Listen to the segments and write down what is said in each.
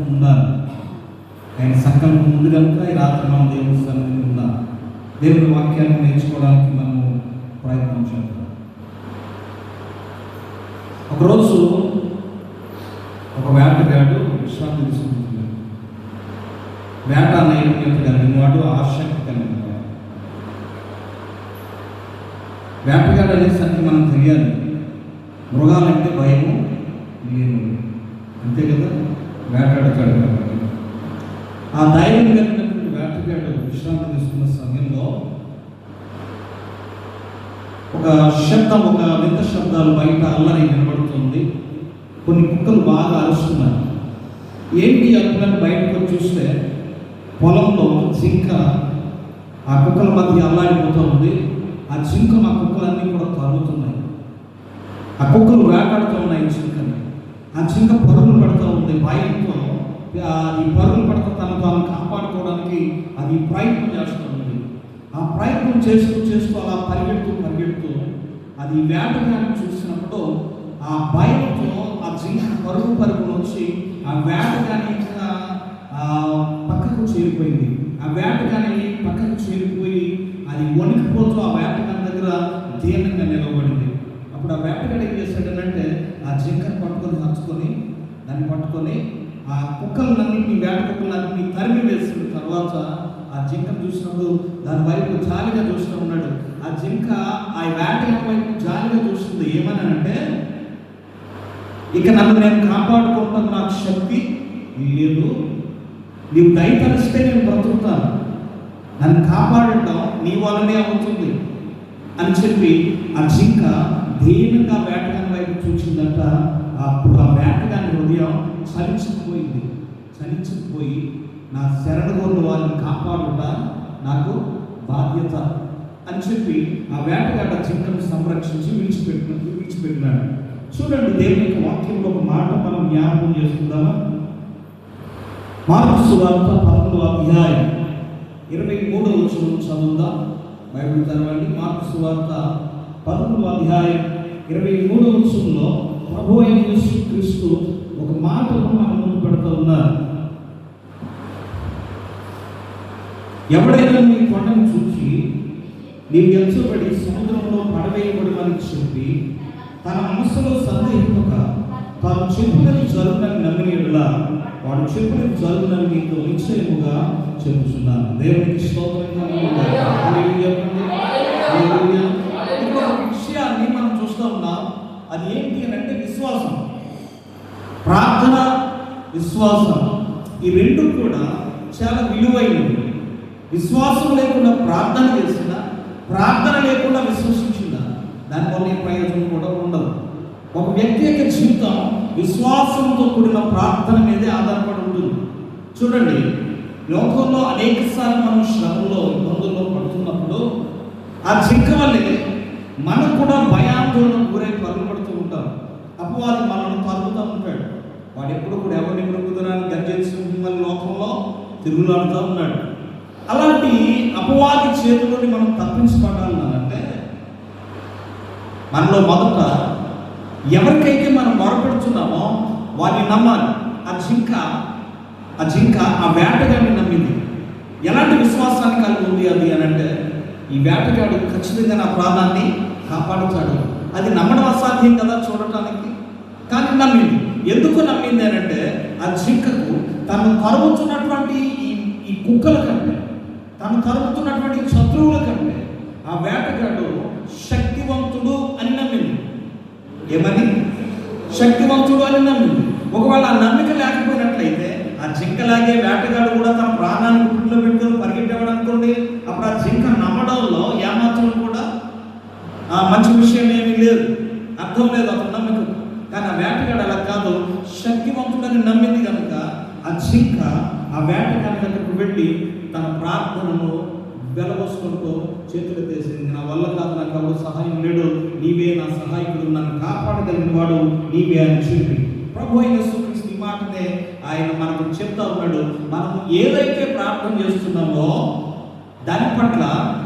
ఉండాలి. ఆయన సంకల్పం ఉంది కనుక ఈ రాత్రి మనం దేవుని సన్నిధిని ఉందాం దేవుని వాక్యాన్ని నేర్చుకోవడానికి మనం ప్రయత్నం చేద్దాం. ఒకరోజు ఒక వేటగాడు విశ్రాంతి తీసుకుంటున్నాడు. వేట నైపుణ్యత కలిగినవాడు ఆసక్తి కలిగిన వేటగాడు అనేసరికి మనం తెలియాలి మృగాలంటే భయము లేను అంతే కదా? వేటాడతాడు ఆ ధైర్యం కలిగినటువంటి వేటగాడు విశ్రాంతి తీసుకున్న సమయంలో ఒక శబ్దం ఒక వింత శబ్దాలు బయట అల్లరి వినబడుతుంది. కొన్ని కుక్కలు బాగా అరుస్తున్నాయి ఏంటి అనుకున్నాను బయటకు చూస్తే పొలంలో జింక ఆ కుక్కల మధ్య అల్లాడిపోతూ ఉంది. ఆ జింక ఆ కుక్కలన్నీ కూడా తరుగుతున్నాయి ఆ కుక్కలు వేటాడుతూ ఉన్నాయి జింకని. ఆ జింక పరుగులు పడుతూ ఉంది భయంతో. అది పరుగులు పడుతూ తను తాను కాపాడుకోవడానికి అది ప్రయత్నం చేస్తూ ఉంది. ఆ ప్రయత్నం చేస్తూ చేస్తూ అలా పరిగెడుతూ పరిగెడుతూ అది వేటగాన్ని చూసినప్పుడు ఆ భయంతో ఆ జింక పరుగు పరుగు వచ్చి ఆ వేటగాని ఇంకా పక్కకు చేరిపోయింది. ఆ వేటగాని పక్కకు చేరిపోయి అది వణికిపోతూ ఆ వేటగాని దగ్గర దీనంగా నిలబడింది. అప్పుడు ఆ వేటగాడు ఏం చేశాడనంటే ఆ జింకను పట్టుకొని హంచుకొని దాన్ని పట్టుకొని ఆ కుక్కలన్నింటినీ వేట కుక్కలన్నింటినీ తరిమి వేసిన తర్వాత ఆ జింకను చూసినప్పుడు దాని వైపు జాలిగా చూస్తూ ఉన్నాడు. ఆ జింక ఆ వేటగాని వైపు జాలిగా చూస్తుంది. ఏమని అంటే ఇక నన్ను నేను కాపాడుకుంటాను నాకు శక్తి లేదు. నీవు దయతరిస్తే నేను బ్రతుకుతాను. నన్ను కాపాడటం నీ వల్లనే అవుతుంది. అని చెప్పి ఆ జింక దీనంగా వేటగాని వైపు చూసిందంట అప్పుడు ఆ వేటగాని హృదయం చలించుకుపోయింది చలించుకుపోయి నా శరణగొన్న వారిని కాపాడుట నాకు బాధ్యత అని చెప్పి ఆ వేటగాడ జింకను సంరక్షించి విడిచిపెట్టిన విడిచిపెట్టినాడు. చూడండి దేవుని యొక్క వాక్యంలో ఒక మాట మనం జ్ఞాపకం చేసుకుందామా? మార్పు సువార్త పదకొండవ అధ్యాయం ఇరవై మూడవ వచనం చదువుదా? బైబిల్ తెరవండి మార్పు సువార్త పదకొండవ అధ్యాయం ఇరవై మూడవ వచనంలో ప్రభు అయిన యేసు క్రీస్తు ఒక మాటను మన ముందు పెడుతూ ఉన్నారు. ఎవడైనా నీ కొండను చూచి నీవు ఎంచబడి సముద్రంలో పడవేయబడమని చెప్పి తన మనసులో సందేహింపక తాను చెప్పులని జరుగునని నమ్మిన యెడల వాడు చెప్పులని జరుగునని నీకు నిశ్చయముగా చెప్పుచున్నాను. దేవునికి స్తోత్రం కలుగును గాక. హల్లెలూయా చెప్పండి. హల్లెలూయా. ఇంకొక విషయాన్ని మనం ఉన్నాం అది ఏంటి అని అంటే విశ్వాసం. ప్రార్థన విశ్వాసం ఈ రెండు కూడా చాలా విలువైనవి. విశ్వాసం లేకుండా ప్రార్థన చేసిన ప్రార్థన లేకుండా విశ్వసించిన దానివల్ల ఏ ప్రయోజనం కూడా ఉండదు. ఒక వ్యక్తి యొక్క జీవితం విశ్వాసంతో కూడిన ప్రార్థన మీదే ఆధారపడి ఉంటుంది. చూడండి లోకంలో అనేకసార్లు మనం శ్రమంలో ఇబ్బందుల్లో పడుతున్నప్పుడు ఆ జింక వల్లే మనకు కూడా భయాందోళన గురై పరుగుపడుతూ ఉంటాం. అపవాది మనల్ని తరుగుతూ ఉంటాడు. వాడు ఎప్పుడు కూడా ఎవరిని మృగుదనాన్ని గర్జించి మిమ్మల్ని లోకంలో తిరుగులాడుతూ ఉన్నాడు. అలాంటి అపవాది చేతులని మనం తప్పించబడాలంటే మనలో మొదట ఎవరికైతే మనం మొరపెడుతున్నామో వారిని నమ్మాలి. ఆ జింక ఆ జింక ఆ వేటగాడిని నమ్మింది. ఎలాంటి విశ్వాసాన్ని కలిగి ఉంది అది అని అంటే ఈ వేటగాడు ఖచ్చితంగా నా ప్రాణాన్ని కాపాడుతాడు. అది నమ్మడం అసాధ్యం కదా చూడటానికి? కానీ నమ్మింది. ఎందుకు నమ్మింది అని అంటే ఆ జింకకు తను తరుగుతున్నటువంటి ఈ ఈ కుక్కల కంటే తను కరుగుతున్నటువంటి శత్రువుల కంటే ఆ వేటగాడు శక్తివంతుడు అని నమ్మింది. ఏమని? శక్తివంతుడు అని నమ్మింది. ఒకవేళ ఆ నమ్మిక లేకపోయినట్లయితే ఆ జింకలాగే వేటగాడు కూడా తన ప్రాణాన్ని గుట్లో పెట్టుకొని పరిగెట్టేవాడు అనుకోండి. అప్పుడు ఆ జింక నమ్మడంలో ఏమాత్రం మంచి విషయం ఏమీ లేదు. అర్థం లేదు అతను నమ్మకం. కానీ ఆ వేటగాడు అలా కాదు. శక్తివంతుడని నమ్మింది కనుక ఆ జింక ఆ వేటగాడి దగ్గరకు వెళ్ళి తన ప్రార్థనను వెలవసుకుంటూ చేతులు తీసింది నా వల్ల కాదు నాకు ఎవరు సహాయం లేడు. నీవే నా సహాయకుడు. నన్ను కాపాడగలిగిన వాడు నీవే అని చెప్పి. ప్రభు అయిన యేసుక్రీస్తు ఈ మాటనే ఆయన మనకు చెప్తా ఉన్నాడు. మనం ఏదైతే ప్రార్థన చేస్తున్నామో దాని పట్ల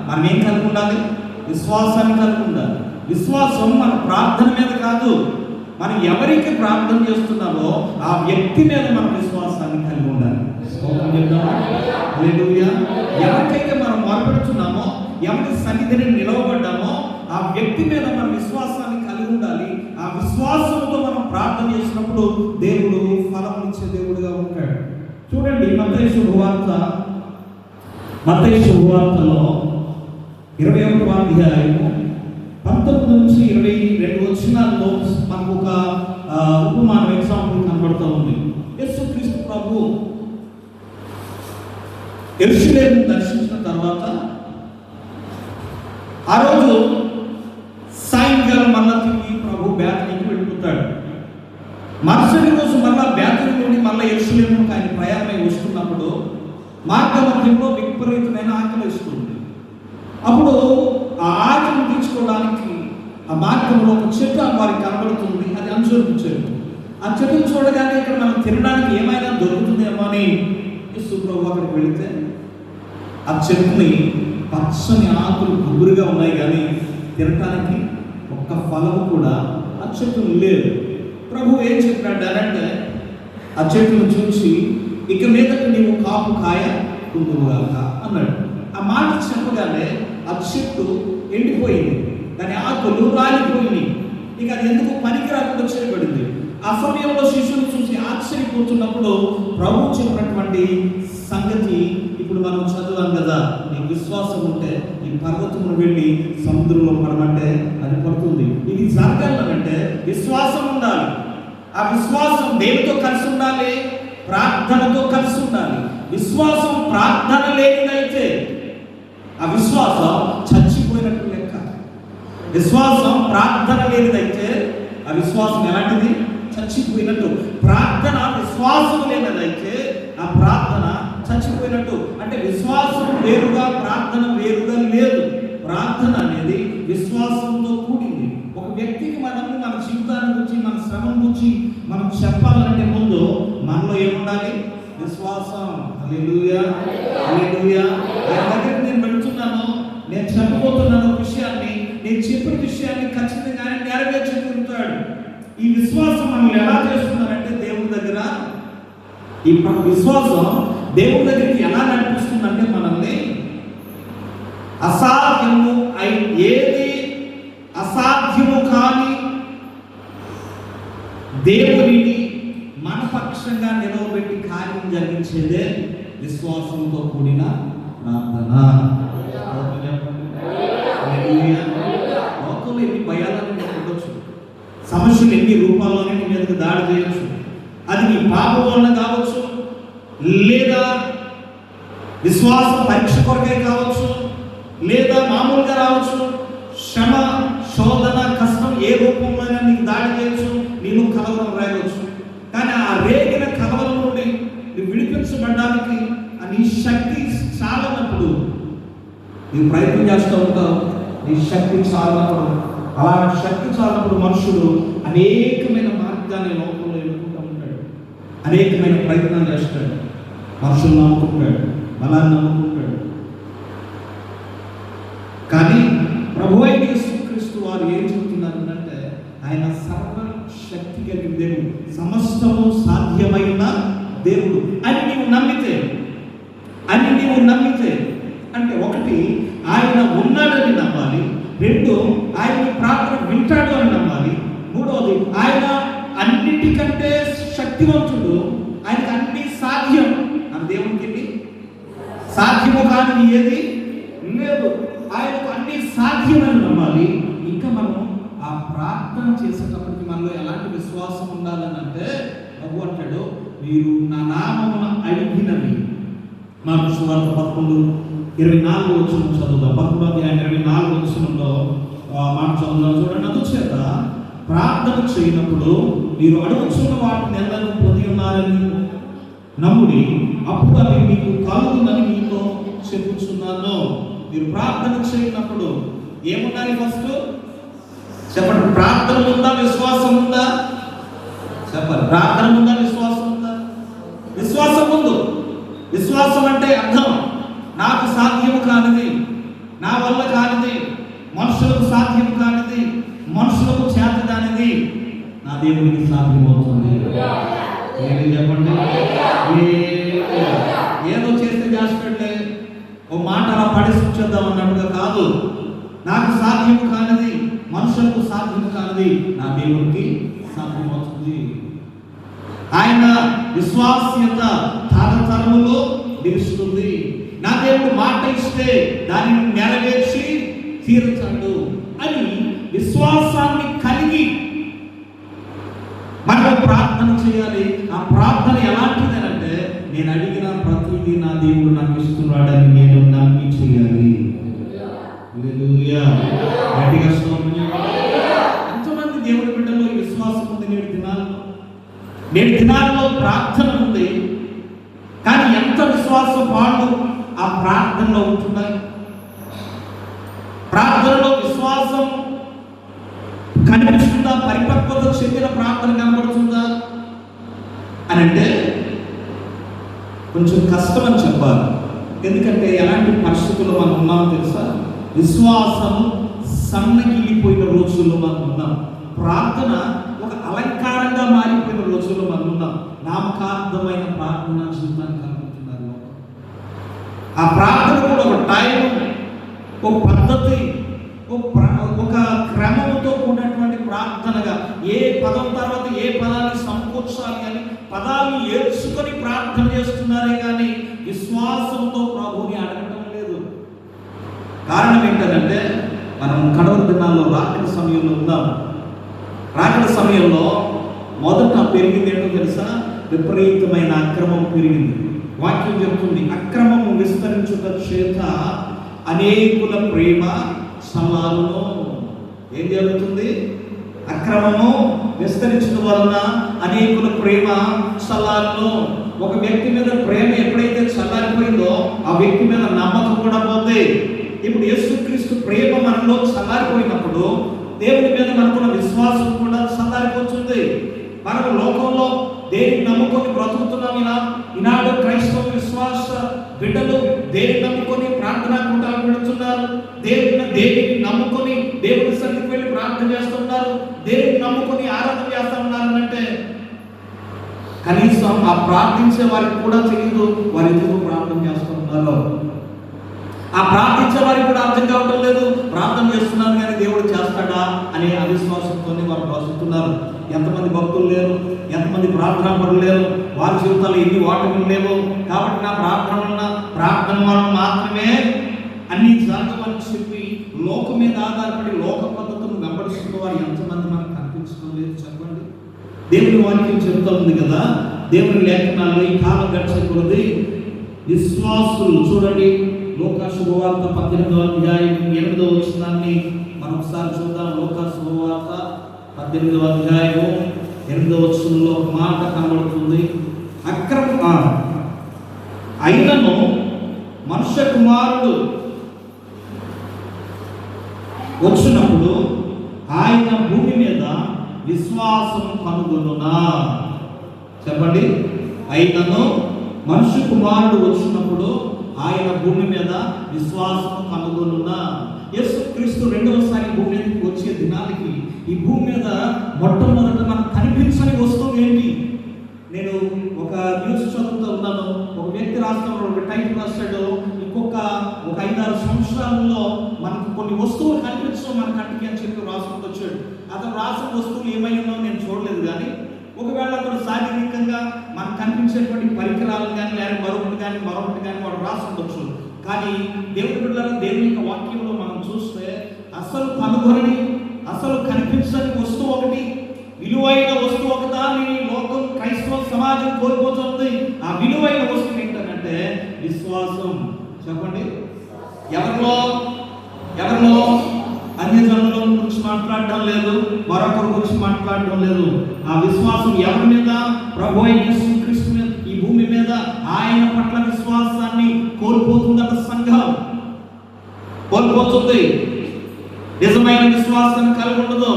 మనం ఏం కలిగి ఉండాలి? విశ్వాసాన్ని కలిగి ఉండాలి. విశ్వాసం మన ప్రార్థన మీద కాదు మనం ఎవరికి ప్రార్థన చేస్తున్నామో ఆ వ్యక్తి మీద మన విశ్వాసాన్ని కలిగి ఉండాలి. ఎవరికైతే మనం మొరపెడుతున్నామో ఎవరి సన్నిధిని నిలవబడ్డామో ఆ వ్యక్తి మీద మన విశ్వాసాన్ని కలిగి ఉండాలి. ఆ విశ్వాసంతో మనం ప్రార్థన చేసినప్పుడు దేవుడు ఫలం ఇచ్చే దేవుడుగా ఉంటాడు. చూడండి మత శుభవార్త. మత శుభవార్తలో ఇరవై ఒకటో అధ్యాయము పంతొమ్మిది నుంచి ఇరవై రెండు వచ్చినాల్లో మనకు ఒక ఉపమానం ఎగ్జాంపుల్ కనబడుతూ ఉంది. యేసు క్రీస్తు ప్రభు ఎరుసలేము దర్శించిన తర్వాత ఆ రోజు సాయంకాలం మళ్ళా తిరిగి ప్రభు బేతనికి వెళ్ళిపోతాడు. మరుసటి రోజు మళ్ళా బేతని నుండి మళ్ళీ ఎరుసలేము ఆయన ప్రయాణమై వస్తున్నప్పుడు మార్గమధ్యంలో విపరీతమైన ఆకలి వేస్తుంది. అప్పుడు ఆ ఆకలిని తీర్చుకోవడానికి ఆ మార్గంలో ఒక చెట్టు వారికి కనబడుతుంది అది అంచులకు చెట్టు ఆ చెట్టును చూడగానే ఇక్కడ మనం తినడానికి ఏమైనా దొరుకుతుందేమో అని సుప్రభు అక్కడికి వెళితే ఆ చెట్టుని పచ్చని ఆకులు గుబురుగా ఉన్నాయి కానీ తినటానికి ఒక్క ఫలము కూడా ఆ చెట్టు లేదు. ప్రభు ఏం చెప్పాడు అంటే ఆ చెట్టును చూసి ఇక మీదకు నీవు కాపు కాయ కుందువుగాక అన్నాడు. ఆ మాట చెప్పగానే ఆ చెట్టు ఎండిపోయింది. దాని ఆకులు రాలిపోయినాయి. ఇక అది ఎందుకు పనికి రాకుండా చేయబడింది ఆ సమయంలో శిష్యులు చూసి ఆశ్చర్యపోతున్నప్పుడు ప్రభు చెప్పినటువంటి సంగతి ఇప్పుడు మనం చదవాలి కదా. నీకు విశ్వాసం ఉంటే ఈ పర్వతమును వెళ్ళి సముద్రంలో పడమంటే అది పడుతుంది. ఇది జరగాలంటే విశ్వాసం ఉండాలి. ఆ విశ్వాసం దేనితో కలిసి ఉండాలి ప్రార్థనతో కలిసి ఉండాలి. విశ్వాసం ప్రార్థన లేనిదైతే ఆ విశ్వాసం చచ్చిపోయినట్టు లెక్క. విశ్వాసం ప్రార్థన లేనిదైతే ఆ విశ్వాసం ఎలాంటిది? చచ్చిపోయినట్టు. ప్రార్థన విశ్వాసం లేనిదైతే ఆ ప్రార్థన చచ్చిపోయినట్టు. అంటే విశ్వాసం వేరుగా ప్రార్థన వేరుగా లేదు. ప్రార్థన అనేది విశ్వాసంతో కూడింది. ఒక వ్యక్తికి మనం మన జీవితాన్ని గురించి మన శ్రమ గురించి మనం చెప్పాలంటే ముందు మనలో ఏముండాలి? విశ్వాసం. ఆయన దగ్గరికి నేను చెప్పబోతున్న ఒక విషయాన్ని నేను చెప్పిన విషయాన్ని ఖచ్చితంగా ఆయన నెరవేర్చుకుంటాడు ఈ విశ్వాసం మనం ఎలా చేస్తున్నారంటే దేవుని దగ్గర ఈ మన విశ్వాసం దేవుని దగ్గరికి ఎలా నడిపిస్తుందంటే మనల్ని అసాధ్యము అయి ఏది అసాధ్యము కాని దేవుడిని మనపక్షంగా నిలవబెట్టి కార్యం జరిగించేదే విశ్వాసంతో కూడిన ప్రార్థన హల్లెలూయా. లోకంలో ఎన్ని భయాలను నీకు ఉండొచ్చు సమస్యలు ఎన్ని రూపాల్లోనే నీ మీదకి దాడి చేయొచ్చు. అది నీ పాపం వలన కావచ్చు లేదా విశ్వాస పరీక్ష కొరకే కావచ్చు లేదా మామూలుగా రావచ్చు. శ్రమ శోధన కష్టం ఏ రూపంలోనైనా నీకు దాడి చేయొచ్చు నేను కలవరం రాయవచ్చు. కానీ ఆ రేగిన కలవరం నుండి నువ్వు విడిపించబడడానికి నీ శక్తి చాలనప్పుడు నీవు ప్రయత్నం చేస్తూ ఉంటావు. నీ శక్తి చాలినప్పుడు అలా శక్తి చాలినప్పుడు మనుషులు అనేక మార్గాన్ని లోకంలో ఎన్నుకుంటూ ఉంటాడు. అనేకమైన ప్రయత్నాలు చేస్తాడు. మనుషులు నమ్ముకుంటాడు. బలాన్ని నమ్ముకుంటాడు కానీ ప్రభు అయిన యేసుక్రీస్తు వారు ఏం చెబుతున్నారు అంటే ఆయన సర్వ శక్తి కలిగిన దేవుడు సమస్తము సాధ్యమైన దేవుడు అని నీవు నమ్మితే అని నీవు నమ్మితే అంటే ఒకటి ఆయన ఉన్నాడని నమ్మాలి రెండు ఆయన ప్రార్థన వింటాడు అని నమ్మాలి మూడవది ఆయన అన్నిటికంటే శక్తివంతుడు ఆయనకు అన్ని సాధ్యం అని దేవునికి సాధ్యము కాని ఏది లేదు ఆయనకు అన్ని సాధ్యమని నమ్మాలి. ఇంకా మనం ఆ ప్రార్థన చేసేటప్పటికి మనలో ఎలాంటి విశ్వాసం ఉండాలని అంటే ప్రభు అంటాడు మీరు నా నామమున అడిగినవి. మార్పు సువార్త పదకొండు ఇరవై నాలుగు వచ్చిన చదువుదాం. పదకొండు అధ్యాయం ఇరవై నాలుగు వచ్చినంలో మాట చదువుదాం. చూడండి అందుచేత ప్రార్థన చేయనప్పుడు మీరు అడుగుచున్న వాటిని ఎల్లరూ పొంది ఉన్నారని నమ్ముడి అప్పుడు అవి మీకు కలుగుందని మీతో చెప్పుచున్నాను. మీరు ప్రార్థన చేయనప్పుడు ఏముండాలి ఫస్ట్ చెప్పండి ప్రార్థన ఉందా విశ్వాసం ఉందా? చెప్పండి ప్రార్థన ఉందా విశ్వాసం ఉందా? విశ్వాసం ఉంది విశ్వాసం అంటే అర్థం. నాకు సాధ్యము కానిది నా వల్ల కానిది మనుషులకు సాధ్యం కానిది మనుషులకు చేత కానిది నా దేవునికి సాధ్యమవుతుంది. చెప్పండి ఏ- ఏదో చేస్తే చేస్తాడు ప్రార్థించేద్దాం అన్నట్టుగా కాదు. నాకు సాధ్యం కానిది మనుషులకు సాధ్యం కానిది నా దేవునికి సాధ్యమవుతుంది ఆయన విశ్వాస్యత తరతరములో నిలుస్తుంది. నా దేవుడు మాట ఇస్తే దానిని నెరవేర్చి తీరుతాడు అని విశ్వాసాన్ని కలిగి మనం ప్రార్థన చేయాలి. ఆ ప్రార్థన ఎలాంటిదనంటే నేను అడిగిన ప్రతిదీ నా దేవుడు నాకు ఇస్తున్నాడని గట్టిగా ఎంతమంది దేవుడి బిడ్డల్లో విశ్వాసం ఉంది నేడు దినాల్లో. నేను దినాల్లో ప్రార్థన ఉంది. కానీ ఎంత విశ్వాసం వాళ్ళు ఆ ప్రార్థనలో ఉంటున్నారు ప్రార్థనలో విశ్వాసం కనిపిస్తుందా? పరిపక్వత చెందిన ప్రార్థన కనబడుతుందా? అని అంటే కొంచెం కష్టం అని చెప్పాలి. ఎందుకంటే ఎలాంటి పరిస్థితుల్లో మనం ఉన్నామో తెలుసా? విశ్వాసం సన్నగిల్లిపోయిన రోజుల్లో మనం ఉన్నాం. ప్రార్థన ఒక అలంకారంగా మారిపోయిన రోజుల్లో మనం ఉన్నాం. నామకార్థమైన ప్రార్థన జీవితాన్ని కలుగుతున్నారు ఆ ప్రార్థన కూడా ఒక టైం ఒక పద్ధతి ఒక క్రమంతో ఒక క్రమముతో కూడినటువంటి ప్రార్థనగా ఏ పదం తర్వాత ఏ పదాన్ని సమకూర్చాలి అని పదాన్ని ఏర్చుకొని ప్రార్థన కారణం ఏంటంటే మనం కడవ దినాల్లో రాకడ సమయంలో ఉన్నాం. రాకడ సమయంలో మొదట పెరిగింది ఏంటో తెలుసా? విపరీతమైన అక్రమం పెరిగింది. వాక్యం చెప్తుంది అక్రమము విస్తరించుట చేత అనేకుల ప్రేమ సమానము ఏం జరుగుతుంది? అక్రమము విస్తరించడం వలన అనేకుల ప్రేమ చల్లాలను ఒక వ్యక్తి మీద ప్రేమ ఎప్పుడైతే చల్లారిపోయిందో ఆ వ్యక్తి మీద నమ్మకం కూడా పోతే ఇప్పుడు యేసుక్రీస్తు ప్రేమ మనలో చల్లారిపోయినప్పుడు దేవుని మీద మనకున్న విశ్వాసం కూడా చల్లారిపోతుంది. మనం లోకంలో దేని నమ్ముకొని బ్రతుకుతున్నాం ఇలా? ఈనాడు క్రైస్తవ విశ్వాస బిడ్డలు దేని నమ్ముకొని ప్రార్థన కూటాలు పెడుతున్నారు? దేవుని దేవిని నమ్ముకొని దేవుని సన్నిధికి వెళ్ళి ప్రార్థన చేస్తున్నారు? దేవుని నమ్ముకొని ఆరాధన చేస్తున్నారు అంటే కనీసం ఆ ప్రార్థించే వారికి కూడా తెలియదు వారు ఎందుకు ప్రార్థన చేస్తున్నారు ఆ ప్రార్థించే వారికి కూడా అర్థం కావటం లేదు ప్రార్థన చేస్తున్నాను కానీ దేవుడు చేస్తాడా అనే అవిశ్వాసంతోనే వారు బ్రతుకుతున్నారు ఎంతమంది భక్తులు లేరు ఎంతమంది ప్రార్థనా పనులు లేరు వారి జీవితాలు ఎన్ని ఓటములు లేవు. కాబట్టి నా ప్రార్థన ప్రార్థన వలన మాత్రమే అన్ని జరగవని చెప్పి లోకం మీద ఆధారపడి లోక పద్ధతులను వెంబడిస్తున్న వారు ఎంతమంది మనకు కనిపించడం లేదు చెప్పండి. దేవుని వాక్యం చెబుతా ఉంది కదా దేవుని లేఖనాల్లో ఈ కాలం గడిచే కొలది విశ్వాసులు చూడండి. లోక శుభవార్త పద్దెనిమిదవ అధ్యాయం ఎనిమిదవ వచనాన్ని మనం ఒకసారి చూద్దాం. లోక శుభవార్త పద్దెనిమిదవ అధ్యాయము ఎనిమిదవ వచనంలో ఒక మాట కనబడుతుంది. అక్రమ అయినను మనుష్య కుమారుడు వచ్చినప్పుడు ఆయన భూమి మీద విశ్వాసం కనుగొనునా? చెప్పండి. అయినను మనుష్య కుమారుడు వచ్చినప్పుడు ఆయన భూమి మీద విశ్వాసం కనుగొనున్న యేసు క్రీస్తు రెండవసారి భూమి మీదకి వచ్చే దినాలకి ఈ భూమి మీద మొట్టమొదట మనకు కనిపించని వస్తువు ఏంటి? నేను ఒక న్యూస్ చదువుతూ ఉన్నాను. ఒక వ్యక్తి రాష్ట్రంలో ఒక టైప్ రాశాడు. ఇంకొక ఒక ఐదారు సంవత్సరాల్లో మనకు కొన్ని వస్తువులు కనిపించడం మన కంటికి అని చెప్పి రాసుకుంటూ వచ్చాడు. అతను రాసిన వస్తువులు ఏమైనా నేను చూడలేదు కానీ ఒకవేళ అతను శారీరకంగా మనకు కనిపించేటువంటి పరికరాలు కానీ లేదా మరొకటి కానీ మరొకటి కానీ వాడు రాసి ఉండొచ్చు. కానీ దేవుడి బిడ్డలను దేవుని యొక్క వాక్యంలో మనం చూస్తే అసలు కనుగొనని అసలు కనిపించని వస్తువు ఒకటి విలువైన వస్తువు ఒకదాన్ని లోకం క్రైస్తవ సమాజం కోల్పోతుంది. ఆ విలువైన వస్తువు ఏంటంటే విశ్వాసం. చెప్పండి. ఎవరిలో? ఎవరిలో? అన్ని జనుల గురించి మాట్లాడడం లేదు మరొకరి గురించి మాట్లాడడం లేదు. ఆ విశ్వాసం ఎవరి మీద? ప్రభు అయిన యేసుక్రీస్తు మీద ఈ భూమి మీద ఆయన పట్ల విశ్వాసాన్ని కోల్పోతుందట సంఘం. కోల్పోతుంది. నిజమైన విశ్వాసాన్ని కలిగి ఉండదు.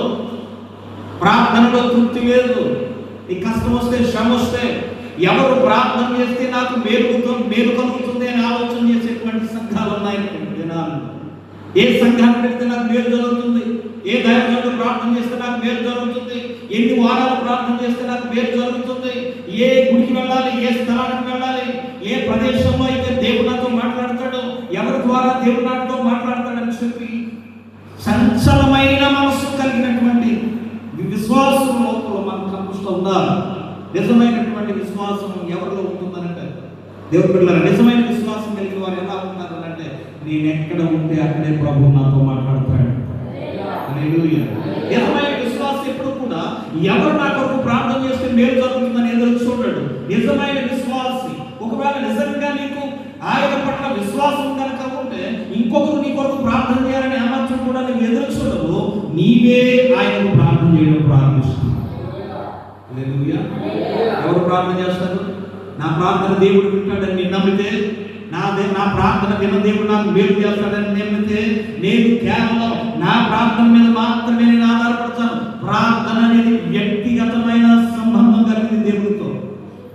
ప్రార్థనలో తృప్తి లేదు. ఈ కష్టం వస్తే శ్రమ వస్తే ఎవరు ప్రార్థన చేస్తే నాకు మేలు మేలు కలుగుతుంది అని ఆలోచన చేసేటువంటి సంఘాలు ఉన్నాయి ఈ ఏ సంఘానికి వెళ్తే నాకు మేలు జరుగుతుంది? ఏ దైవంతో ప్రార్థన చేస్తే నాకు మేలు జరుగుతుంది? ఎన్ని వారాలు ప్రార్థన చేస్తే నాకు మేలు జరుగుతుంది? ఏ గుడికి వెళ్ళాలి? ఏ స్థలానికి వెళ్ళాలి? ఏ ప్రదేశంలో అయితే దేవుడు మాట్లాడతాడో మాట్లాడతాడు ఎవరి ద్వారా దేవుడు నాతో మాట్లాడతాడని చెప్పి సంచలమైన మనసు కలిగినటువంటి విశ్వాసం లోపల మనం సంపుస్తూ ఉండాలి నిజమైనటువంటి విశ్వాసం ఎవరిలో ఉంటుందనంటే దేవుడు నిజమైన విశ్వాసం కలిగిన వారు ఎలా ఉంటారు నేను ఎక్కడ ఉంటే అక్కడే ప్రభు నాతో మాట్లాడతాడు. హల్లెలూయా. నిజమైన విశ్వాసం ఎప్పుడు కూడా ఎవరు నా కొరకు ప్రార్థన చేస్తే మేలు జరుగుతుందని ఎదురు చూడడు. నిజమైన విశ్వాసి. ఒకవేళ నిజంగా నీకు ఆయన పట్ల విశ్వాసం కనుక ఉంటే ఇంకొకరు నీ కొరకు ప్రార్థన చేయాలని అమర్చం కూడా నీకు ఎదురు చూడదు నీవే ఆయనకు ప్రార్థన చేయడం ప్రారంభిస్తుంది ఎవరు ప్రార్థన చేస్తారు? నా ప్రార్థన దేవుడు వింటాడని నేను నమ్మితే నా నా ప్రార్థన విన్న దేవుడు నాకు మేలు చేస్తాడని నమ్మితే నేను కేవలం నా ప్రార్థన మీద మాత్రమే నేను ఆధారపడతాను. ప్రార్థన అనేది వ్యక్తిగతమైన సంబంధం కలిగింది దేవుడితో.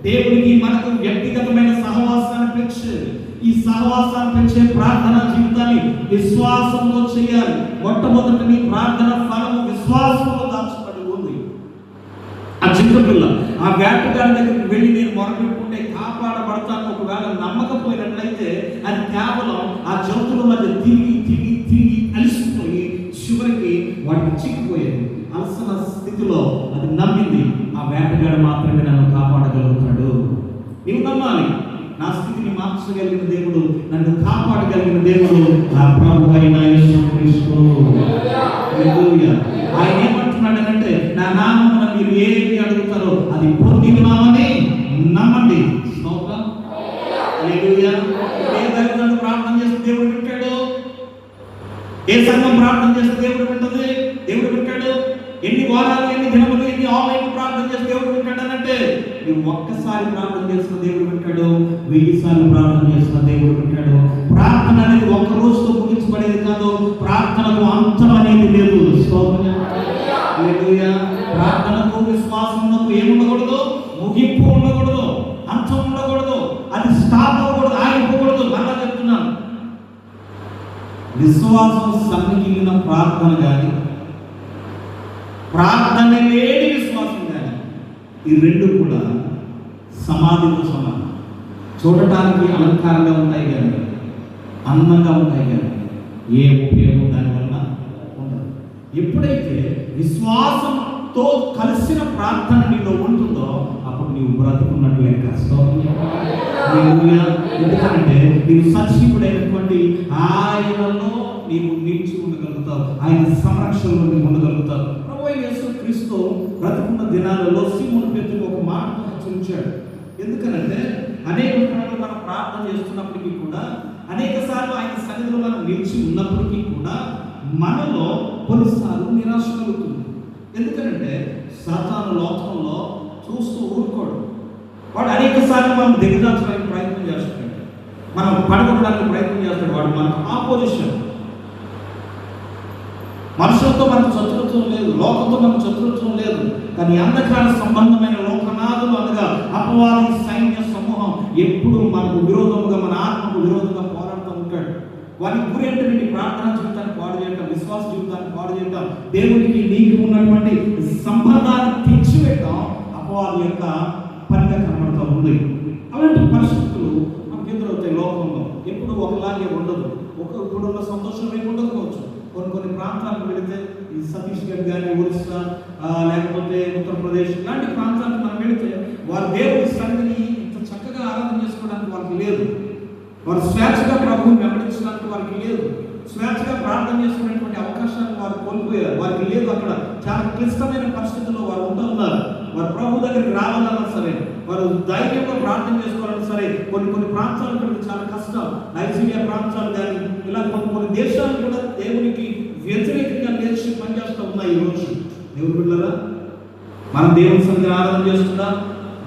దేవుడికి మనకు వ్యక్తిగతమైన సహవాసాన్ని పెంచేది ఈ సహవాసాన్ని పెంచే ప్రార్థన జీవితాన్ని విశ్వాసంతో చేయాలి. మొట్టమొదటి నీ ప్రార్థన ఫలము విశ్వాసంలో దాచబడి ఉంది. ఆ చిన్న పిల్ల ఆ వేటగాడి దగ్గరికి వెళ్ళి నేను మొరపెట్టుకుంటే కాపాడబడతాను. ఒకవేళ నమ్మకపోయినట్లయితే అది కేవలం ఆ జంతువుల మధ్య తిరిగి తిరిగి తిరిగి అలిసిపోయి చివరికి వాటికి చిక్కిపోయేది. అలసిన స్థితిలో అది నమ్మింది ఆ వేటగాడు మాత్రమే నన్ను కాపాడగలుగుతాడు నీవు నమ్మాలి. నా స్థితిని మార్చగలిగిన దేవుడు నన్ను కాపాడగలిగిన దేవుడు నా ప్రభు అయిన యేసుక్రీస్తు ఆయన ఏమంటున్నాడనంటే నా నామమున మీరు ఏమి అడుగుతారో అది పొందినామని నమ్మండి స్తోత్రం. హల్లెలూయా. ఏ దైవజనుడు ప్రార్థన చేస్తే దేవుడు వింటాడు ఏ సంఘం ప్రార్థన చేస్తే దేవుడు వింటది దేవుడు వింటాడు. ఎన్ని వారాలు ఎన్ని దినములు ఎన్ని ఆన్లైన్ ప్రార్థన చేస్తే దేవుడు వింటాడు అంటే నువ్వు ఒక్కసారి ప్రార్థన చేసిన దేవుడు వింటాడు. వెయ్యి సార్లు ప్రార్థన చేసిన దేవుడు వింటాడు. ప్రార్థన అనేది ఒక్క రోజుతో ముగించబడేది కాదు. ప్రార్థనకు అంతం అనేది లేదు. ప్రార్థనకు హల్లెలూయా. ప్రార్థనకు విశ్వాసమునకు ఏముండకూడదు? ముగింపు ఉండకూడదు. అంతం ఉండకూడదు. విశ్వాసం సన్నిహిలిన ప్రార్థన కానీ ప్రార్థన లేని విశ్వాసం కానీ ఈ రెండు కూడా సమాధితో సమానం. చూడటానికి అలంకారంగా ఉంటాయి కానీ అందంగా ఉంటాయి కానీ ఏ ఉపయోగం దానివల్ల ఉండదు. ఎప్పుడైతే విశ్వాసంతో కలిసిన ప్రార్థన నీలో ఉంటుందో అప్పుడు నీవు బ్రతుకున్నట్టు లెక్క ఎందుకంటే నీవు సజీవుడైనటువంటి ఆయనలో నీవు నిలిచి ఉండగలుగుతావు. ఆయన సంరక్షణలో నీవు ఉండగలుగుతావు. ప్రభు యేసు క్రీస్తు బ్రతుకున్న దినాలలో సీమును పెద్ద ఒక మాట చూచాడు ఎందుకనంటే అనేక మనం ప్రార్థన చేస్తున్నప్పటికీ కూడా అనేక సార్లు ఆయన సన్నిధిలో మనం నిలిచి ఉన్నప్పటికీ కూడా మనలో కొన్నిసార్లు నిరాశ కలుగుతుంది. ఎందుకనంటే సాతాను లోకంలో చూస్తూ ఊరుకోడు. వాడు అనేక సార్లు మనం దిగజార్చడానికి ప్రయత్నం చేస్తాడు మనం పడగొట్టడానికి ప్రయత్నం చేస్తాడు వాడు మనకు ఆపోజిషన్. మనుషులతో మనకు శత్రుత్వం లేదు లోకంతో మనకు శత్రుత్వం లేదు. కానీ అంధకార సంబంధమైన లోకనాథులు అనగా అపవాది సైన్య సమూహం ఎప్పుడు మనకు విరోధముగా మన ఆత్మకు విరోధంగా వారి గురి అంటే నీ ప్రార్థన జీవితాన్ని పాడు చేయటం విశ్వాస జీవితాన్ని పాడు చేయటం దేవునికి నీకు ఉన్నటువంటి సంబంధాన్ని తెచ్చిపెట్టడం అపవాది యొక్క పనిగా కనబడుతూ ఉంది. అలాంటి పరిస్థితులు మనకి ఎదురవుతాయి లోకంలో. ఎప్పుడు ఒకలాగే ఉండదు. ఒక ఇప్పుడున్న సంతోషం ఏమి ఉండకపోవచ్చు. కొన్ని కొన్ని ప్రాంతాలకు వెళితే ఈ ఛత్తీస్గఢ్ కానీ ఒరిస్సా లేకపోతే ఉత్తరప్రదేశ్ ఇలాంటి ప్రాంతాలకు మనం వెళితే వారి దేవుడి సన్నిధిని ఇంత చక్కగా ఆరాధన చేసుకోవడానికి వాళ్ళకి లేదు. వారు స్వేచ్ఛగా ప్రభువుని వెంబడించడానికి వారికి లేదు. స్వేచ్ఛగా ప్రార్థన చేసుకునేటువంటి అవకాశాన్ని వారు కోల్పోయారు. వారికి లేదు అక్కడ. చాలా క్లిష్టమైన పరిస్థితుల్లో వారు ఉంటున్నారు వారు ప్రభు దగ్గరికి రావాలన్నా సరే వారు ధైర్యంగా ప్రార్థన చేసుకోవాలన్నా సరే కొన్ని కొన్ని ప్రాంతాలు కూడా చాలా కష్టం నైజీరియా ప్రాంతాలు కానీ ఇలా కొన్ని కొన్ని దేశాలు కూడా దేవునికి వ్యతిరేకంగా లేచి పనిచేస్తూ ఉన్నాయి ఈ రోజు. దేవుడు బిడ్డరా మనం దేవుని సన్నిధిని ఆరాధన చేస్తున్నా.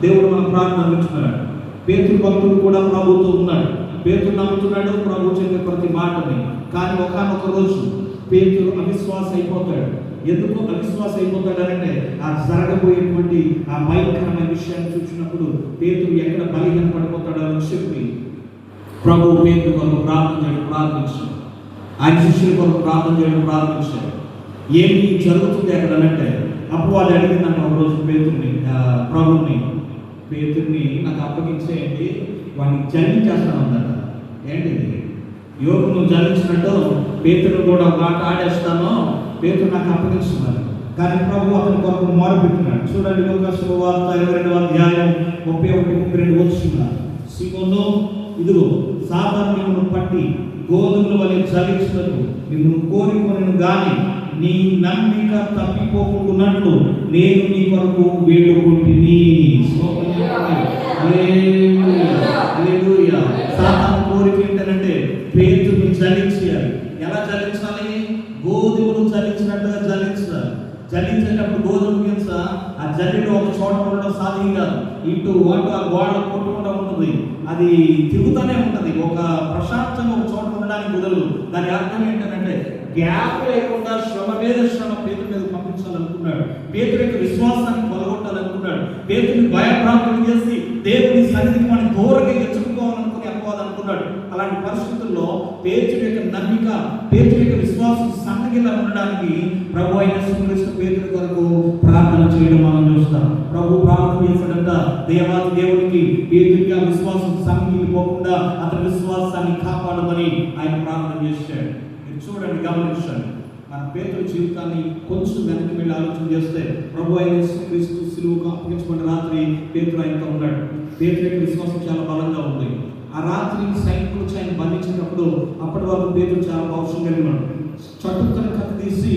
దేవుడు మన ప్రార్థన వింటున్నాడు పేతురు భక్తులు కూడా ప్రభుతో ఉన్నాడు. పేతురు నమ్ముతున్నాడు ప్రభు చెప్పే ప్రతి మాటని. కానీ ఒకనొక రోజు పేతురు అవిశ్వాస అయిపోతాడు ఎందుకు అవిశ్వాస అయిపోతాడంటే ఆ జరగబోయేటువంటి ఆ భయంకరమైన విషయాన్ని చూసినప్పుడు పేతురు ఎక్కడ బలిహీన పడిపోతాడో అని చెప్పి ప్రభు పేతురు కొరకు ప్రార్థన చేయడం ప్రారంభించాడు. ఆయన శిష్యుల కొరకు ప్రార్థన చేయడం ప్రారంభించాడు. ఏమి జరుగుతుంది అక్కడ అంటే అప్పుడు వాళ్ళు అడిగిందంట ఒక రోజు పేతుర్ని ప్రభుని పేతుర్ని నాకు అప్పగించేయండి వాడిని జన్మించేస్తాను అన్నారు యోగును జరించినట్టు పేతును కూడా ఒక ఆట ఆడేస్తాను నాకు అప్పగిస్తున్నారు కానీ ప్రభు అతని కొరకు మొరపెట్టినాడు. చూడండి ఒక శుభవార్త ఇరవై రెండవ అధ్యాయం ముప్పై ఒకటి ముప్పై రెండు వచ్చినారు సిమోను ఇదిగో సాధారణ పట్టి గోధుమల వలె చలించినట్టు మిమ్మల్ని కోరుకొనను గాని నీ నమ్మిక తప్పిపోకుండాన్నట్లు నేను నీ కొరకు వేడుకుంటుని. సాతాను కోరిక ఏంటంటే పేతుని చలించాలి ఎలా చలించాలి గోధుమలు చలించినట్టుగా చలించాలి చలించేటప్పుడు గోధుమ గింజ ఆ జల్లిలో ఒక చోట ఉండడం సాధ్యం కాదు. ఇటు అటు ఆ గోడ కొట్టుకుంటూ ఉంటుంది. అది తిరుగుతూనే ఉంటుంది. ఒక ప్రశాంతంగా ఒక చోట ఉండడానికి కుదరదు. దాని అర్థం ఏంటంటే గ్యాప్ లేకుండా శ్రమ మీద శ్రమ పేరు మీద పంపించాలనుకున్నాడు. పేరు యొక్క విశ్వాసాన్ని పొలగొట్టాలనుకున్నాడు పేరుని భయభ్రాంతులు చేసి దేవుని సన్నిధికి మనం దూరంగా ఎచ్చుకోవాలనుకుని అనుకోవాలనుకున్నాడు అలాంటి పరిస్థితుల్లో పేరు యొక్క నమ్మిక పేరు యొక్క విశ్వాసం సన్నగిలా ఉండడానికి ప్రభు అయిన సుకృష్ణ పేరు కొరకు ప్రార్థన చేయడం మనం చూస్తాం. ప్రభు ప్రార్థన చేశాడంట దేవాది దేవుడికి పేరుగా విశ్వాసం సన్నగిలిపోకుండా అతని విశ్వాసాన్ని కాపాడమని ఆయన ప్రార్థన చేశాడు. మీరు చూడండి గమనించండి. మన పేతుల జీవితాన్ని కొంచెం వెనక్కి వెళ్ళి ఆలోచన చేస్తే ప్రభు అయిన క్రీస్తు సిలువకు అప్పగించుకున్న రాత్రి పేతులు ఆయనతో ఉన్నాడు. పేతుల యొక్క విశ్వాసం చాలా బలంగా ఉంది. ఆ రాత్రి సైనికులు వచ్చి ఆయన బంధించినప్పుడు అప్పటి వరకు పేతులు చాలా పౌరుషం కలిగి ఉన్నాడు. చటుక్కన కథ తీసి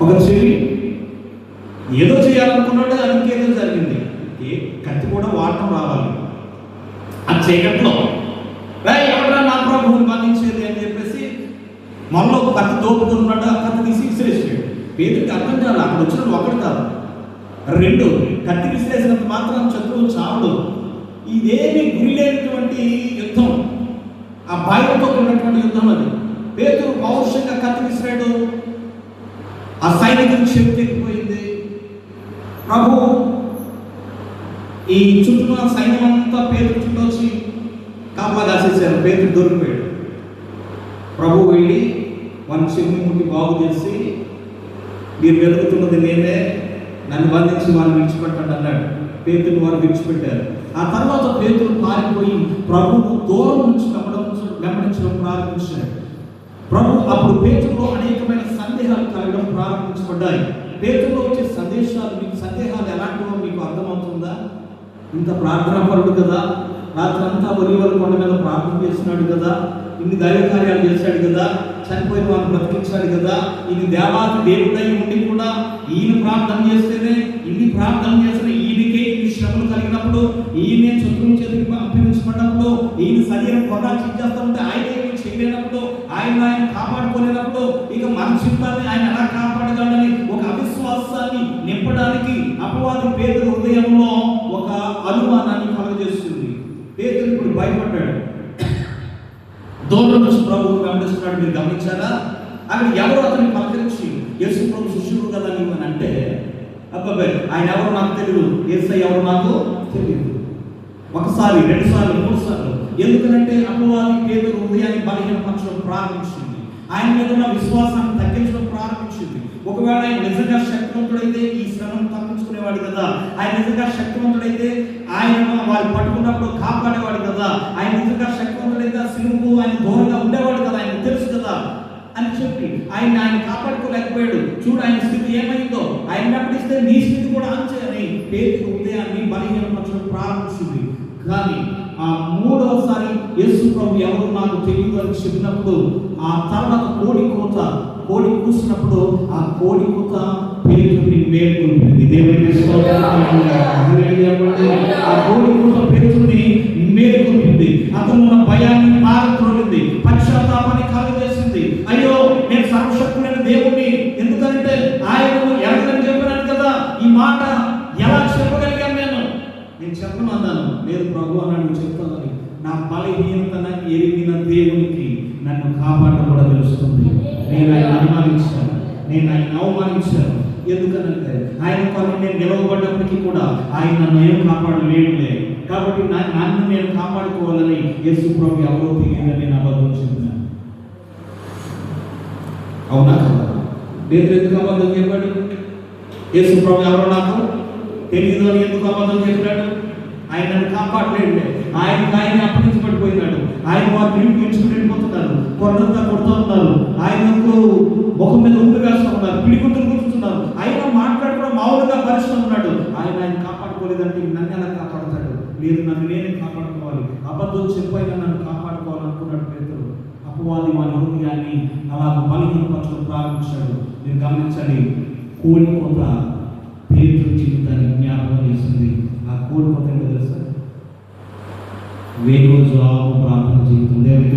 ఒక చెవి ఏదో చేయాలనుకున్నాడు దానికి ఏదో జరిగింది. ఏ కత్తి కూడా వాడటం రావాలి. ఆ చీకట్లో "రేయ్, ఎవడ్రా నా ప్రభువుని బంధించేది అని చెప్పేసి మనలో ఒక కత్తి దోపుతున్నాడు ఆ కత్తి తీసి విసిరేసాడు. పేదరికి అర్థం కాదు అక్కడ వచ్చిన ఒకటి కాదు. రెండు కత్తి విసిరేసినంత మాత్రం శత్రువు చావడు. ఇదేమి గురి లేనటువంటి యుద్ధం. ఆ భయంతో ఉన్నటువంటి యుద్ధం అది. పేదరు పౌరుషంగా కత్తి విసిరాడు. ఆ సైనికునికి శక్తి ఎక్కిపోయింది ప్రభు ఈ చుట్టూ సైన్యం అంతా పేరు చుట్టూ వచ్చి కాపలా కాసేసారు పేరు దొరికిపోయాడు. ప్రభు వెళ్ళి మనుషుల్ని ముట్టి బాగు చేసి మీరు వెతుకుతున్నది నేనే నన్ను బంధించి వారిని విడిచిపెట్టండి అన్నాడు. పేతులు వారు విడిచిపెట్టారు. ఆ తర్వాత పేతులు పారిపోయి ప్రభువు దూరం నుంచి గమనించడం గమనించడం ప్రారంభించాడు. ప్రభు అప్పుడు పేతుల్లో అనేకమైన సందేహాలు కలగడం ప్రారంభించబడ్డాయి. పేతుల్లో వచ్చే సందేశాలు మీకు సందేహాలు ఎలాంటివో మీకు అర్థమవుతుందా? ఇంత ప్రార్థన పరుడు కదా. రాత్రంతా ఒలివల కొండ మీద ప్రార్థన చేస్తున్నాడు కదా. ఇన్ని దైవ కార్యాలు చేశాడు కదా. చనిపోయిన వారిని బ్రతికించాలి కదా. ఇది దేవాది దేవుడై ఉండి కూడా ఈయన ప్రార్థన చేస్తేనే ఇన్ని ప్రార్థన చేసిన ఈయనకే ఇన్ని శ్రమలు కలిగినప్పుడు ఈయనే శత్రువు చేతికి పంపించబడినప్పుడు ఈయన శరీరం కొన్నా చేస్తుంటే ఆయన ఏమీ చేయలేనప్పుడు ఆయన ఆయన కాపాడుకోలేనప్పుడు ఇక మన జీవితాన్ని ఆయన ఎలా కాపాడగలని ఒక అవిశ్వాసాన్ని నింపడానికి అపవాది పేదల హృదయంలో ఒక అనుమానాన్ని కలుగజేస్తుంది. పేదలు ఇప్పుడు భయపడ్డాడు. దూరం నుంచి ప్రభువు గమనిస్తున్నాడు మీరు గమనించారా? అక్కడ ఎవరు అతన్ని పలకరించి యేసు ప్రభు శిష్యుడు కదా నీవు అని అంటే అబ్బాబే ఆయన ఎవరు నాకు తెలియదు ఏసై ఎవరు నాకు తెలియదు ఒకసారి రెండు సార్లు మూడు సార్లు ఎందుకంటే అపవాది పేదలు హృదయాన్ని బలహీనపరచడం ప్రారంభించింది. ఆయన మీద ఉన్న విశ్వాసాన్ని తగ్గించడం ప్రారంభించింది. ఒకవేళ ఆయన నిజంగా శక్తివంతుడైతే ఈ శ్రమను తప్పించుకునేవాడు కదా. ఆయన నిజంగా శక్తివంతుడైతే ఆయన వాళ్ళు పట్టుకున్నప్పుడు కాపాడేవాడు కదా. ఆయన నిజంగా శక్తివంతుడైతే ఆ ఆయన దూరంగా ఉండేవాడు కదా. ఆయన తెలుసు కదా అని చెప్పి ఆయన ఆయన కాపాడుకోలేకపోయాడు. చూడు ఆయన స్థితి ఏమైందో. ఆయన వెంబడిస్తే నీ స్థితి కూడా అంతే పేరు ఉదయాన్ని బలహీనపరచడం ప్రారంభించింది. కానీ ఆ మూడవసారి యేసు ప్రభు ఎవరు నాకు తెలియదు అని చెప్పినప్పుడు ఆ తర్వాత కోడి కోత కోడి కూసినప్పుడు ఆ కోడి కోత పేరుని మేల్కొల్పింది దేవుని ఆ కోడి కోత పేరుని మేల్కొల్పింది అతను ఉన్న భయాన్ని పారద్రోలింది. పశ్చాత్తాపాన్ని కలుగజేసింది. అయ్యో నేను సర్వశక్తులైన దేవుణ్ణి. ఎందుకంటే ఆయన ఎరగని చెప్పినాను కదా? ఈ మాట ఎలా చెప్పగలిగాను నేను? నేను చెప్పను అన్నాను లేదు ప్రభు అన్నాడు. చెప్తానని నా బలహీనతను ఎరిగిన దేవునికి నన్ను కాపాడు నేను ఆయన అనుమానించాను. నేను ఆయన అవమానించాను. ఎందుకనంటే ఆయన కొరకు నేను నిలవబడ్డప్పటికీ కూడా ఆయన నన్ను ఏం కాపాడలేనులే కాబట్టి నా నన్ను నేను కాపాడుకోవాలని యేసు ప్రభు ఎవరో తెలియదని నేను అబద్ధం చెందాను అవునా కదా? నేను ఎందుకు అబద్ధం చెప్పాడు? యేసు ప్రభు ఎవరో నాకు తెలియదు అని ఎందుకు అబద్ధం చెప్పాడు? ఆయన నన్ను కాపాడలేడు ఆయన ఆయన అప్పగించబడిపోయినాడు. ఆయన వారు నీళ్ళు ఉన్నారు కొండంతా కొడుతూ ఉన్నారు ఆయనకు ముఖం మీద ఉప్పు వేస్తూ ఉన్నారు పిడిగుంతులు కూర్చుతున్నారు ఆయన మాట్లాడుకోవడం మామూలుగా పరిశ్రమ ఉన్నాడు. ఆయన ఆయన కాపాడుకోలేదంటే నన్ను ఎలా కాపాడుతాడు? లేదు నన్ను నేనే కాపాడుకోవాలి. అబద్ధం చెప్పైనా నన్ను కాపాడుకోవాలనుకున్నాడు పేదలు అపవాది మన హృదయాన్ని అలా బలహీనపరచడం ప్రారంభించాడు. మీరు గమనించండి కోడి కోత పేరు జీవితాన్ని జ్ఞాపకం చేసింది ఆ కోడి కోత తెలుసు? వేరు జాబు ప్రార్థన జీవితం దేవునికి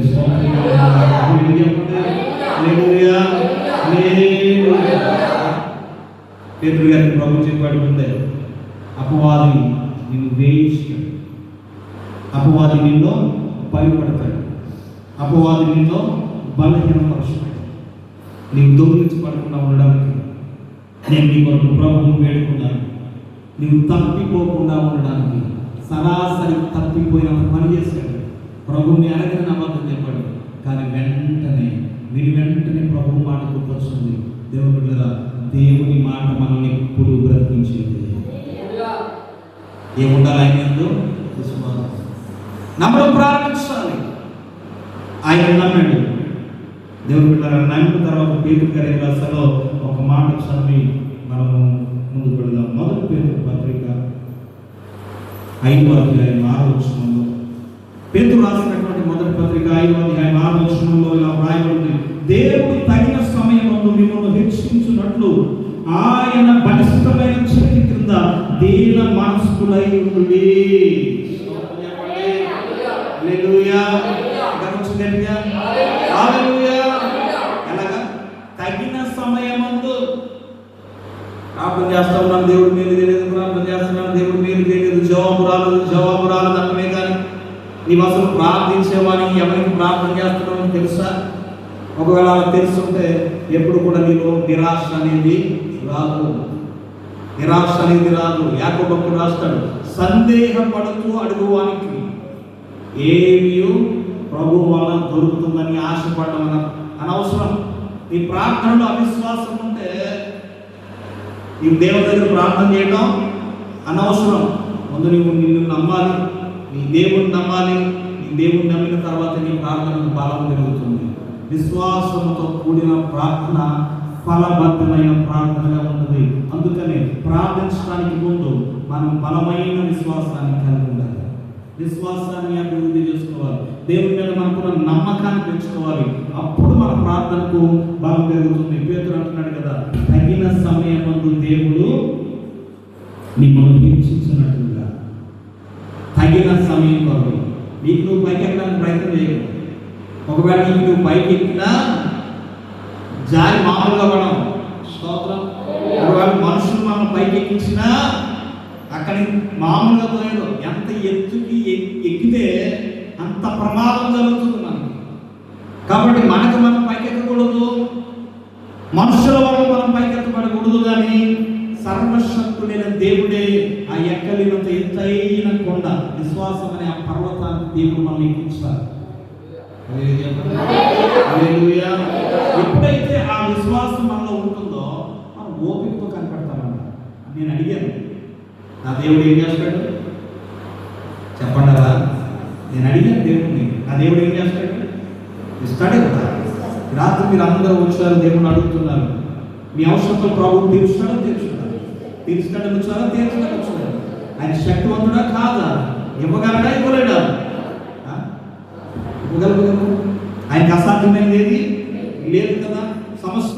గారికి ప్రభు చెప్పాడు ముందే అపవాది నిన్ను వేయిస్తాడు అపవాది నిన్ను భయపడతాడు. అపవాది నిన్ను బలహీనపరుస్తాడు. నీవు దొంగిలించబడకుండా ఉండడానికి నేను నీ కొరకు ప్రభువును వేడుకున్నాను. నీవు తప్పిపోకుండా ఉండడానికి సరాసరి తప్పిపోయినప్పుడు పని చేశాడు. ప్రభువుని అడగని నమ్మకం చెప్పాడు కానీ వెంటనే వీడి వెంటనే ప్రభు మాట గుర్తొస్తుంది దేవుడి దేవుని మాట మనల్ని ఎప్పుడు బ్రతికించేది. ఏముండాలి ఆయన విశ్వాసం నమ్మడం ప్రారంభించాలి. ఆయన నమ్మాడు. దేవుడి నమ్మిన తర్వాత పేరు గారి రాసలో ఒక మాట చదివి ఐదు అధ్యాయం ఆరో వచనంలో. పేతురు రాసినటువంటి మొదటి పత్రిక ఐదు అధ్యాయం ఆరో వచనంలో ఇలా వ్రాయబడింది. దేవుడు తగిన సమయంలో మిమ్మల్ని హెచ్చించినట్లు ఆయన బలిష్టమైన చేతి క్రింద దీన మనస్కులై ఉండి హల్లెలూయా. గమనించు గట్టిగా. హల్లెలూయా. ఎలాగా తగిన సమయమందు ప్రార్థన చేస్తా ఉన్నాను దేవుడు మీరు తెలియదు ప్రార్థన చేస్తున్నాను దేవుడు మీరు తెలియదు జవాబు రాలేదు జవాబు రాలేదు అంటమే కానీ నీవు అసలు ప్రార్థించేవాని ఎవరికి ప్రార్థన చేస్తున్నావు తెలుసా ఒకవేళ అలా తెలుసుంటే ఎప్పుడు కూడా నీలో నిరాశ అనేది రాదు. నిరాశ అనేది రాదు. యాకబక్కు రాస్తాడు సందేహపడుతూ అడుగువానికి ఏమీ ప్రభు వలన దొరుకుతుందని ఆశపడడం అనవసరం నీ ప్రార్థనలో అవిశ్వాసం ఉంటే నీవు దేవుని దగ్గర ప్రార్థన చేయడం అనవసరం. ముందు నీవు నిన్ను నమ్మాలి. నీ దేవుని నమ్మాలి. నీ దేవుని నమ్మిన తర్వాత నీ ప్రార్థనకు బలం పెరుగుతుంది. విశ్వాసంతో కూడిన ప్రార్థన ఫలబద్ధమైన ప్రార్థనగా ఉన్నది. అందుకనే ప్రార్థించడానికి ముందు మనం బలమైన విశ్వాసాన్ని కలిగి ఉండాలి. విశ్వాసాన్ని అభివృద్ధి చేసుకోవాలి. దేవుని మీద మనకున్న నమ్మకాన్ని పెంచుకోవాలి. అప్పుడు మన ప్రార్థనకు బలం పెరుగుతుంది. పేతురు అంటున్నాడు కదా తగిన సమయం ముందు దేవుడు మిమ్మల్ని హెచ్చించినట్లుగా. తగిన సమయం కొరకు. నీకు నువ్వు పైకి ఎక్కడానికి ప్రయత్నం చేయకూడదు ఒకవేళ నీకు నువ్వు పైకి ఎక్కినా జారి మామూలుగా పడం స్తోత్రం. ఒకవేళ మనుషులు మనం పైకి ఎక్కించినా అక్కడి మామూలుగా పోయేది ఎంత ఎత్తుకి ఎక్- ఎక్కితే అంత ప్రమాదం జరుగుతుంది మనకి. కాబట్టి మనకు మనం పైకెక్కకూడదు. మనుషుల వల్ల మనం పైకెత్తబడకూడదు కానీ సర్వశక్తుడైన దేవుడే ఆ ఎక్కలేనంత ఎత్తైన కొండ విశ్వాసం అనే ఆ పర్వతాన్ని దేవుడు మనం ఎక్కించాలి హల్లెలూయా. ఎప్పుడైతే ఆ విశ్వాసం మనలో ఉంటుందో మనం ఓపికతో కనపడతామన్న నేను అడిగాను. నా దేవుడు ఏం చేస్తాడు? చెప్పండి అలా. నేను అడిగాను దేవుడిని నా దేవుడు ఏం చేస్తాడు? ఇస్తాడే కదా. రాత్రి మీరు అందరూ వచ్చారు దేవుని అడుగుతున్నారు. మీ అవసరంతో ప్రభు తీర్చుతాడో తీర్చుతాడు తీర్చుతాడని వచ్చారా తీర్చడానికి వచ్చాడు ఆయన శక్తివంతుడా కాదా? ఇవ్వగలడా? ఇవ్వలేడా? ఆ? ఆయనకు ఆయనకి అసాధ్యమైనది ఏది? లేదు కదా? సమస్త